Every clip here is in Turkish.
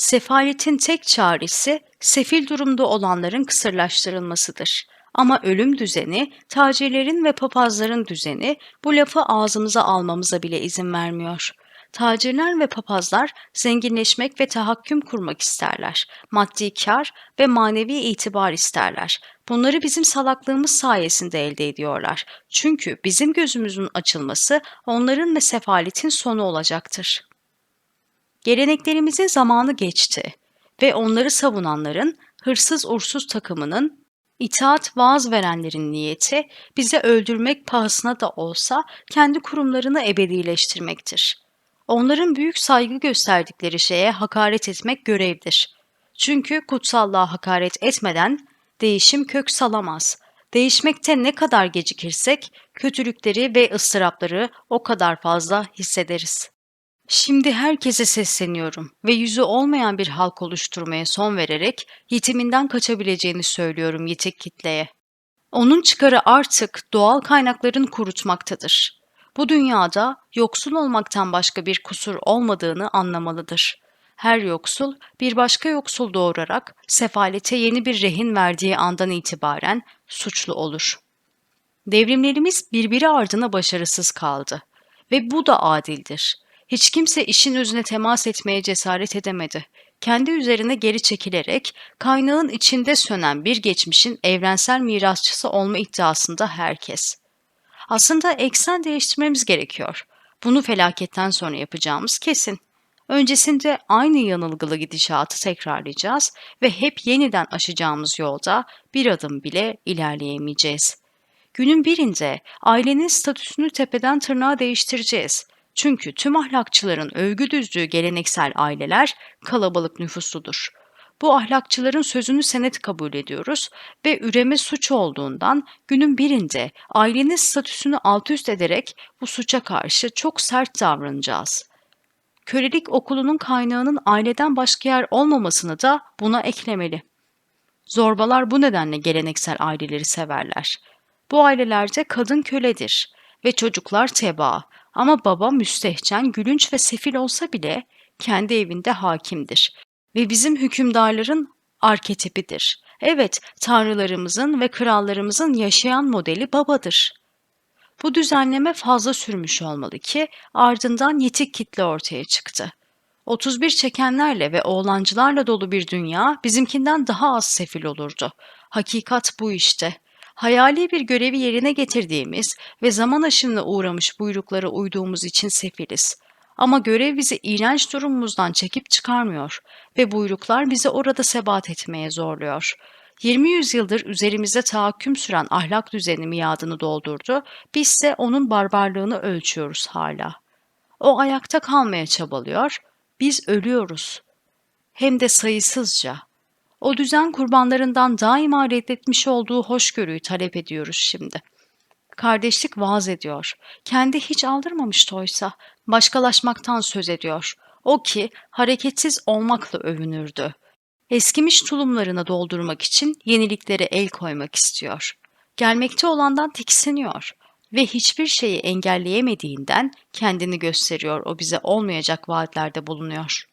Sefaletin tek çaresi sefil durumda olanların kısırlaştırılmasıdır. Ama ölüm düzeni, tacirlerin ve papazların düzeni bu lafı ağzımıza almamıza bile izin vermiyor. Tacirler ve papazlar zenginleşmek ve tahakküm kurmak isterler. Maddi kar ve manevi itibar isterler. Bunları bizim salaklığımız sayesinde elde ediyorlar. Çünkü bizim gözümüzün açılması onların ve sefaletin sonu olacaktır. Geleneklerimizin zamanı geçti ve onları savunanların, hırsız ursuz takımının, itaat vaaz verenlerin niyeti bize öldürmek pahasına da olsa kendi kurumlarını ebedileştirmektir. Onların büyük saygı gösterdikleri şeye hakaret etmek görevdir. Çünkü kutsallığa hakaret etmeden değişim kök salamaz. Değişmekte ne kadar gecikirsek kötülükleri ve ıstırapları o kadar fazla hissederiz. Şimdi herkese sesleniyorum ve yüzü olmayan bir halk oluşturmaya son vererek yitiminden kaçabileceğini söylüyorum yitik kitleye. Onun çıkarı artık doğal kaynakların kurutmaktadır. Bu dünyada yoksul olmaktan başka bir kusur olmadığını anlamalıdır. Her yoksul bir başka yoksul doğurarak sefalete yeni bir rehin verdiği andan itibaren suçlu olur. Devrimlerimiz birbiri ardına başarısız kaldı ve bu da adildir. Hiç kimse işin özüne temas etmeye cesaret edemedi. Kendi üzerine geri çekilerek kaynağın içinde sönen bir geçmişin evrensel mirasçısı olma iddiasında herkes. Aslında eksen değiştirmemiz gerekiyor. Bunu felaketten sonra yapacağımız kesin. Öncesinde aynı yanılgılı gidişatı tekrarlayacağız ve hep yeniden aşacağımız yolda bir adım bile ilerleyemeyeceğiz. Günün birinde ailenin statüsünü tepeden tırnağa değiştireceğiz. Çünkü tüm ahlakçıların övgü düzdüğü geleneksel aileler kalabalık nüfusludur. Bu ahlakçıların sözünü senet kabul ediyoruz ve üreme suç olduğundan günün birinde ailenin statüsünü alt üst ederek bu suça karşı çok sert davranacağız. Kölelik okulunun kaynağının aileden başka yer olmamasını da buna eklemeli. Zorbalar bu nedenle geleneksel aileleri severler. Bu ailelerde kadın köledir ve çocuklar tebaa ama baba müstehcen, gülünç ve sefil olsa bile kendi evinde hakimdir ve bizim hükümdarların arketipidir. Evet, tanrılarımızın ve krallarımızın yaşayan modeli babadır. Bu düzenleme fazla sürmüş olmalı ki ardından yetik kitle ortaya çıktı. 31 çekenlerle ve oğlancılarla dolu bir dünya bizimkinden daha az sefil olurdu. Hakikat bu işte. Hayali bir görevi yerine getirdiğimiz ve zaman aşımına uğramış buyruklara uyduğumuz için sefiliz. Ama görev bizi iğrenç durumumuzdan çekip çıkarmıyor ve buyruklar bizi orada sebat etmeye zorluyor. 20 yüzyıldır üzerimizde tahakküm süren ahlak düzeni miadını doldurdu, bizse onun barbarlığını ölçüyoruz hala. O ayakta kalmaya çabalıyor, biz ölüyoruz. Hem de sayısızca. O düzen kurbanlarından daima reddetmiş olduğu hoşgörüyü talep ediyoruz şimdi. Kardeşlik vaaz ediyor. Kendi hiç aldırmamıştı oysa. Başkalaşmaktan söz ediyor. O ki hareketsiz olmakla övünürdü. Eskimiş tulumlarını doldurmak için yeniliklere el koymak istiyor. Gelmekte olandan tiksiniyor ve hiçbir şeyi engelleyemediğinden kendini gösteriyor o bize olmayacak vaatlerde bulunuyor.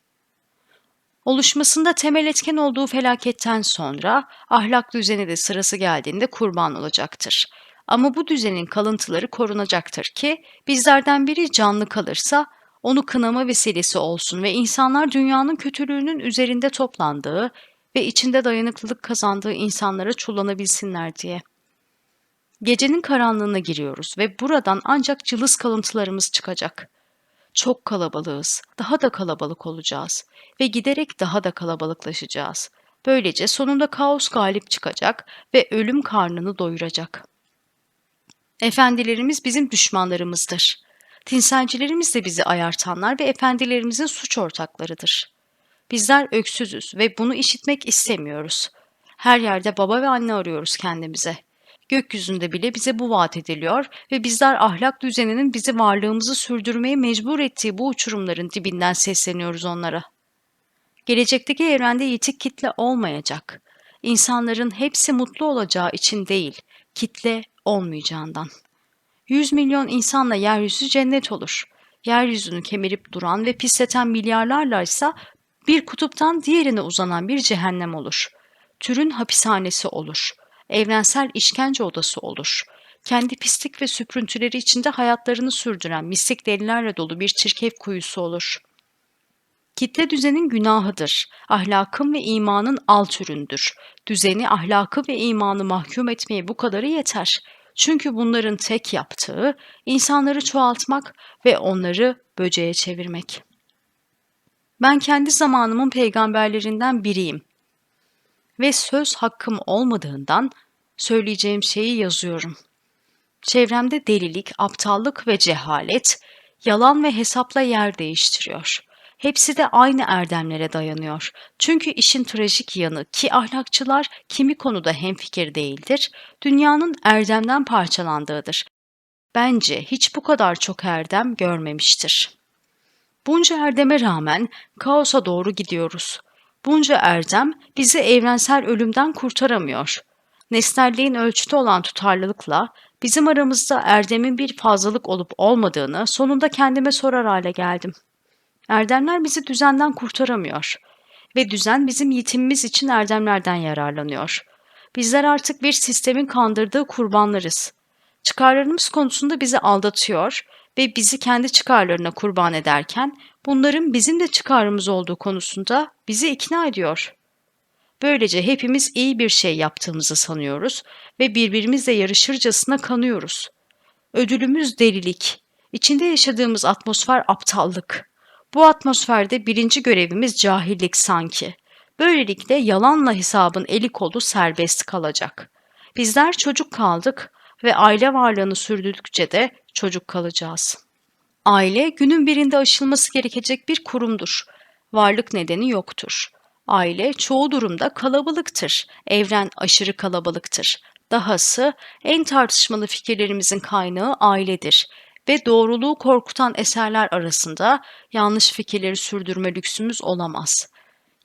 Oluşmasında temel etken olduğu felaketten sonra ahlak düzeni de sırası geldiğinde kurban olacaktır. Ama bu düzenin kalıntıları korunacaktır ki bizlerden biri canlı kalırsa onu kınama vesilesi olsun ve insanlar dünyanın kötülüğünün üzerinde toplandığı ve içinde dayanıklılık kazandığı insanlara çullanabilsinler diye. Gecenin karanlığına giriyoruz ve buradan ancak cılız kalıntılarımız çıkacak. Çok kalabalığız, daha da kalabalık olacağız ve giderek daha da kalabalıklaşacağız. Böylece sonunda kaos galip çıkacak ve ölüm karnını doyuracak. Efendilerimiz bizim düşmanlarımızdır. Tinselcilerimiz de bizi ayartanlar ve efendilerimizin suç ortaklarıdır. Bizler öksüzüz ve bunu işitmek istemiyoruz. Her yerde baba ve anne arıyoruz kendimize. Gökyüzünde bile bize bu vaat ediliyor ve bizler ahlak düzeninin bizi varlığımızı sürdürmeye mecbur ettiği bu uçurumların dibinden sesleniyoruz onlara. Gelecekteki evrende yitik kitle olmayacak. İnsanların hepsi mutlu olacağı için değil, kitle olmayacağından. Yüz milyon insanla yeryüzü cennet olur. Yeryüzünü kemirip duran ve pisleten milyarlarla ise Bir kutuptan diğerine uzanan bir cehennem olur. Türün hapishanesi olur. Evrensel işkence odası olur. Kendi pislik ve süprüntüleri içinde hayatlarını sürdüren mistik delilerle dolu bir çirkef kuyusu olur. Kitle düzenin günahıdır. Ahlakın ve imanın alt üründür. Düzeni, ahlakı ve imanı mahkum etmeye bu kadarı yeter. Çünkü bunların tek yaptığı insanları çoğaltmak ve onları böceğe çevirmek. Ben kendi zamanımın peygamberlerinden biriyim. Ve söz hakkım olmadığından söyleyeceğim şeyi yazıyorum. Çevremde delilik, aptallık ve cehalet, yalan ve hesapla yer değiştiriyor. Hepsi de aynı erdemlere dayanıyor. Çünkü işin trajik yanı ki ahlakçılar kimi konuda hemfikir değildir, dünyanın erdemden parçalandığıdır. Bence hiç bu kadar çok erdem görmemiştir. Bunca erdeme rağmen kaosa doğru gidiyoruz. Bunca erdem bizi evrensel ölümden kurtaramıyor. Nesnelliğin ölçütü olan tutarlılıkla bizim aramızda erdemin bir fazlalık olup olmadığını sonunda kendime sorar hale geldim. Erdemler bizi düzenden kurtaramıyor ve düzen bizim yitimimiz için erdemlerden yararlanıyor. Bizler artık bir sistemin kandırdığı kurbanlarız. Çıkarlarımız konusunda bizi aldatıyor ve bizi kendi çıkarlarına kurban ederken bunların bizim de çıkarımız olduğu konusunda bizi ikna ediyor. Böylece hepimiz iyi bir şey yaptığımızı sanıyoruz ve birbirimizle yarışırcasına kanıyoruz. Ödülümüz delilik, içinde yaşadığımız atmosfer aptallık. Bu atmosferde birinci görevimiz cahillik sanki. Böylelikle yalanla hesabın eli kolu serbest kalacak. Bizler çocuk kaldık ve aile varlığını sürdürdükçe de çocuk kalacağız. Aile günün birinde aşılması gerekecek bir kurumdur. Varlık nedeni yoktur. Aile çoğu durumda kalabalıktır. Evren aşırı kalabalıktır. Dahası en tartışmalı fikirlerimizin kaynağı ailedir ve doğruluğu korkutan eserler arasında yanlış fikirleri sürdürme lüksümüz olamaz.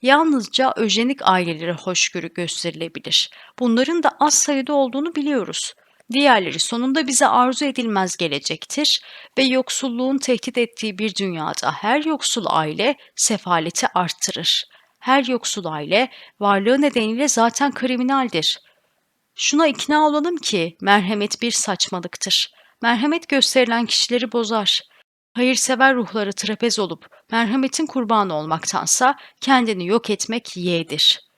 Yalnızca öjenik ailelere hoşgörü gösterilebilir. Bunların da az sayıda olduğunu biliyoruz. Diğerleri sonunda bize arzu edilmez gelecektir ve yoksulluğun tehdit ettiği bir dünyada her yoksul aile sefaleti arttırır. Her yoksul aile varlığı nedeniyle zaten kriminaldir. Şuna ikna olalım ki merhamet bir saçmalıktır. Merhamet gösterilen kişileri bozar. Hayırsever ruhları trapez olup merhametin kurbanı olmaktansa kendini yok etmek yeğdir.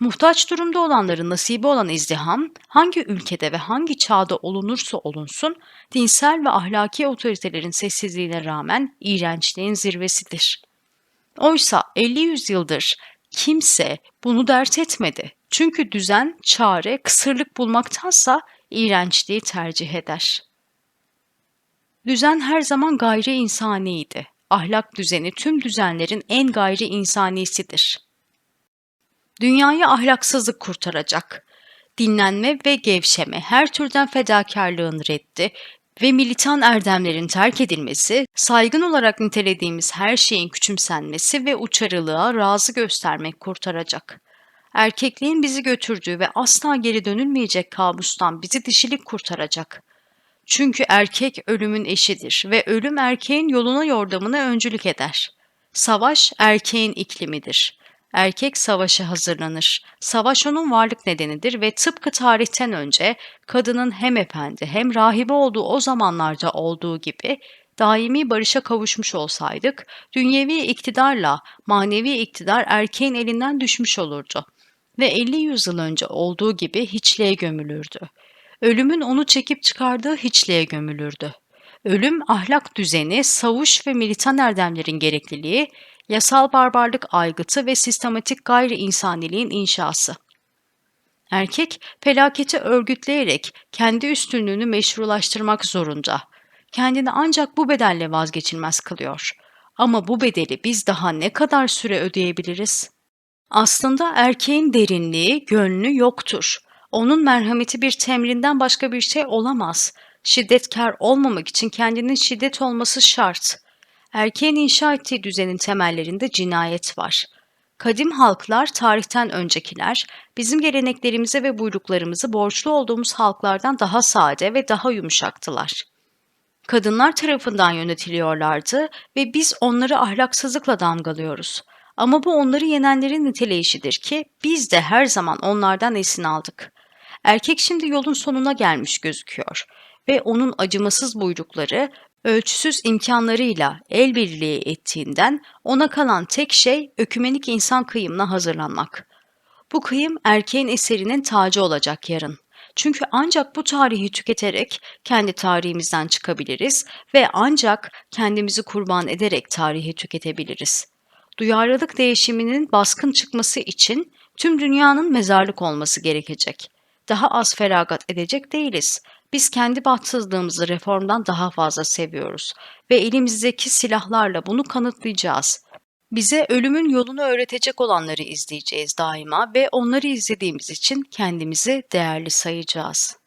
Muhtaç durumda olanların nasibi olan izdiham, hangi ülkede ve hangi çağda olunursa olunsun, dinsel ve ahlaki otoritelerin sessizliğine rağmen iğrençliğin zirvesidir. Oysa 50 yüzyıldır kimse bunu dert etmedi. Çünkü düzen, çare, kısırlık bulmaktansa iğrençliği tercih eder. Düzen her zaman gayri insaniydi. Ahlak düzeni tüm düzenlerin en gayri insanisidir. Dünyayı ahlaksızlık kurtaracak. Dinlenme ve gevşeme, her türden fedakarlığın reddi ve militan erdemlerin terk edilmesi, saygın olarak nitelediğimiz her şeyin küçümsenmesi ve uçarılığa razı göstermek kurtaracak. Erkekliğin bizi götürdüğü ve asla geri dönülmeyecek kabustan bizi dişilik kurtaracak. Çünkü erkek ölümün eşidir ve ölüm erkeğin yoluna yordamına öncülük eder. Savaş erkeğin iklimidir. Erkek savaşa hazırlanır. Savaş onun varlık nedenidir ve tıpkı tarihten önce kadının hem efendi hem rahibe olduğu o zamanlarda olduğu gibi daimi barışa kavuşmuş olsaydık, dünyevi iktidarla manevi iktidar erkeğin elinden düşmüş olurdu ve 50 yüzyıl önce olduğu gibi hiçliğe gömülürdü. Ölümün onu çekip çıkardığı hiçliğe gömülürdü. Ölüm, ahlak düzeni, savuş ve militan erdemlerin gerekliliği, yasal barbarlık aygıtı ve sistematik gayri insaniliğin inşası. Erkek, felaketi örgütleyerek kendi üstünlüğünü meşrulaştırmak zorunda. Kendini ancak bu bedelle vazgeçilmez kılıyor. Ama bu bedeli biz daha ne kadar süre ödeyebiliriz? Aslında erkeğin derinliği, gönlü yoktur. Onun merhameti bir temrinden başka bir şey olamaz. Şiddetkar olmamak için kendinin şiddet olması şart. Erkeğin inşa ettiği düzenin temellerinde cinayet var. Kadim halklar, tarihten öncekiler, bizim geleneklerimize ve buyruklarımızı borçlu olduğumuz halklardan daha sade ve daha yumuşaktılar. Kadınlar tarafından yönetiliyorlardı ve biz onları ahlaksızlıkla damgalıyoruz. Ama bu onları yenenlerin niteleyişidir ki biz de her zaman onlardan esin aldık. Erkek şimdi yolun sonuna gelmiş gözüküyor ve onun acımasız buyrukları ölçüsüz imkanlarıyla el birliği ettiğinden ona kalan tek şey ökümenik insan kıyımına hazırlanmak. Bu kıyım erkeğin eserinin tacı olacak yarın. Çünkü ancak bu tarihi tüketerek kendi tarihimizden çıkabiliriz ve ancak kendimizi kurban ederek tarihi tüketebiliriz. Duyarlılık değişiminin baskın çıkması için tüm dünyanın mezarlık olması gerekecek. Daha az feragat edecek değiliz. Biz kendi bahtsızlığımızı reformdan daha fazla seviyoruz ve elimizdeki silahlarla bunu kanıtlayacağız. Bize ölümün yolunu öğretecek olanları izleyeceğiz daima ve onları izlediğimiz için kendimizi değerli sayacağız.